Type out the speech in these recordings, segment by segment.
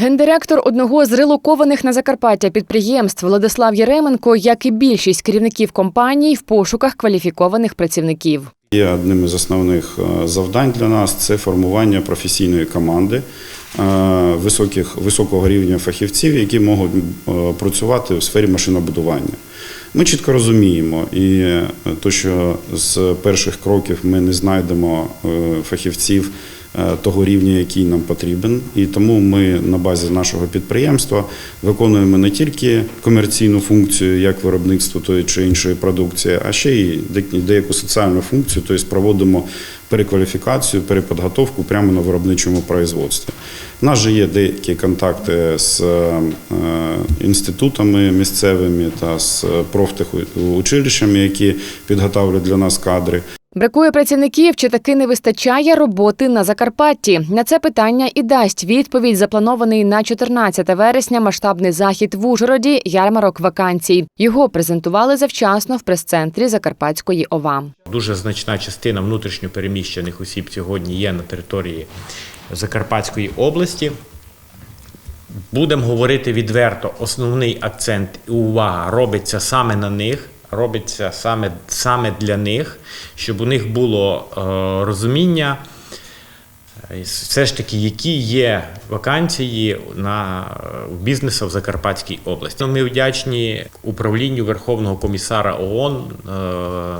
Гендиректор одного з релокованих на Закарпаття підприємств Владислав Єременко, як і більшість керівників компаній, в пошуках кваліфікованих працівників. Є одним із основних е, завдань для нас це формування професійної команди е, високих, високого рівня фахівців, які можуть е, працювати в сфері машинобудування. Ми чітко розуміємо, і е, то, що з перших кроків ми не знайдемо фахівців того рівня, який нам потрібен, і тому ми на базі нашого підприємства виконуємо не тільки комерційну функцію, як виробництво тої чи іншої продукції, а ще й деяку соціальну функцію, тобто проводимо перекваліфікацію, переподготовку прямо на виробничому производстві. У нас же є деякі контакти з е, інститутами місцевими та з профтехучилищами, які підготовлюють для нас кадри. Бракує працівників чи таки не вистачає роботи на Закарпатті? На це питання і дасть відповідь запланований на 14 вересня масштабний захід в Ужгороді ярмарок вакансій. Його презентували завчасно в прес-центрі Закарпатської ОВА. Дуже значна частина внутрішньопереміщених осіб сьогодні є на території Закарпатської області. Будемо говорити відверто, основний акцент і увага робиться саме на них, робиться саме, саме для них, щоб у них було е, розуміння, е, все ж таки, які є вакансії на в бізнесу в Закарпатській області. Ми вдячні управлінню Верховного комісара ООН е,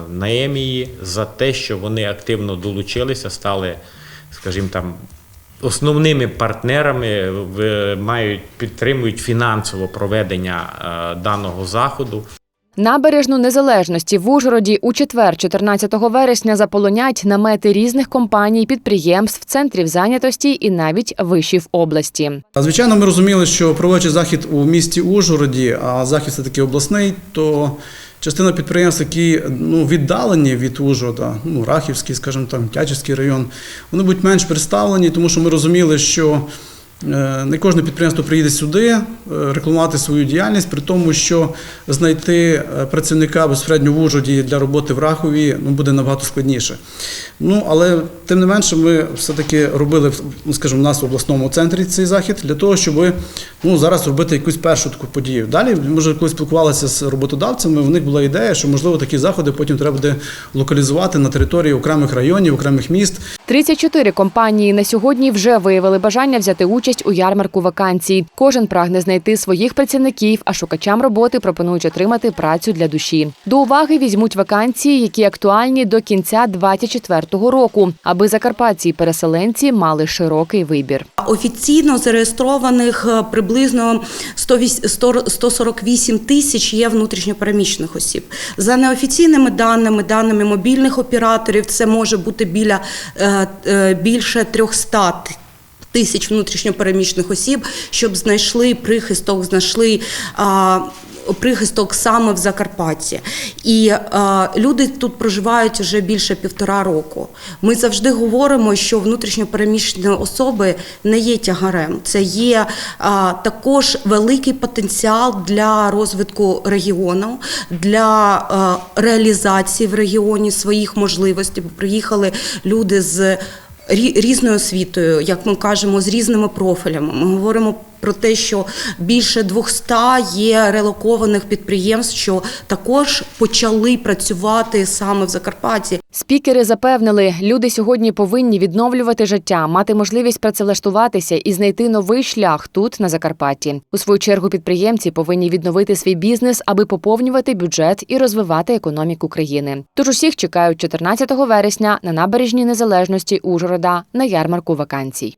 Наемії за те, що вони активно долучилися, стали, скажімо там. Основними партнерами мають підтримують фінансово проведення е, даного заходу. Набережну незалежності в Ужгороді у четвер, 14 вересня, заполонять намети різних компаній, підприємств, центрів зайнятості і навіть вишів області. Звичайно, ми розуміли, що проводячи захід у місті Ужгороді, а захід все таки обласний, то частина підприємств, які ну, віддалені від Ужгорода, ну, Рахівський, скажімо там, Тячівський район, вони будуть менш представлені, тому що ми розуміли, що не кожне підприємство приїде сюди е, рекламувати свою діяльність, при тому, що знайти е, працівника безпосередньо в Ужгороді для роботи в Рахові ну, буде набагато складніше. Ну, але тим не менше, ми все-таки робили, ну, скажімо, у нас в обласному центрі цей захід для того, щоб ну, зараз робити якусь першу таку подію. Далі, може, коли спілкувалися з роботодавцями, у них була ідея, що можливо такі заходи потім треба буде локалізувати на території окремих районів, окремих міст. 34 компанії на сьогодні вже виявили бажання взяти участь у ярмарку вакансій. Кожен прагне знайти своїх працівників, а шукачам роботи пропонують отримати працю для душі. До уваги візьмуть вакансії, які актуальні до кінця 2024 року, аби закарпатці і переселенці мали широкий вибір. Офіційно зареєстрованих е, приблизно 108 100 148 тисяч є внутрішньопереміщених осіб. За неофіційними даними, даними мобільних операторів, це може бути біля е, е, більше 300 т- тисяч внутрішньопереміщених осіб, щоб знайшли прихисток, знайшли. а, Прихисток саме в Закарпатті, і е, люди тут проживають вже більше півтора року. Ми завжди говоримо, що внутрішньо переміщені особи не є тягарем. Це є е, також великий потенціал для розвитку регіону, для е, реалізації в регіоні своїх можливостей. Приїхали люди з різною освітою, як ми кажемо, з різними профілями. Ми говоримо про те, що більше 200 є релокованих підприємств, що також почали працювати саме в Закарпатті. Спікери запевнили, люди сьогодні повинні відновлювати життя, мати можливість працевлаштуватися і знайти новий шлях тут, на Закарпатті. У свою чергу підприємці повинні відновити свій бізнес, аби поповнювати бюджет і розвивати економіку країни. Тож усіх чекають 14 вересня на набережній незалежності Ужгорода на ярмарку вакансій.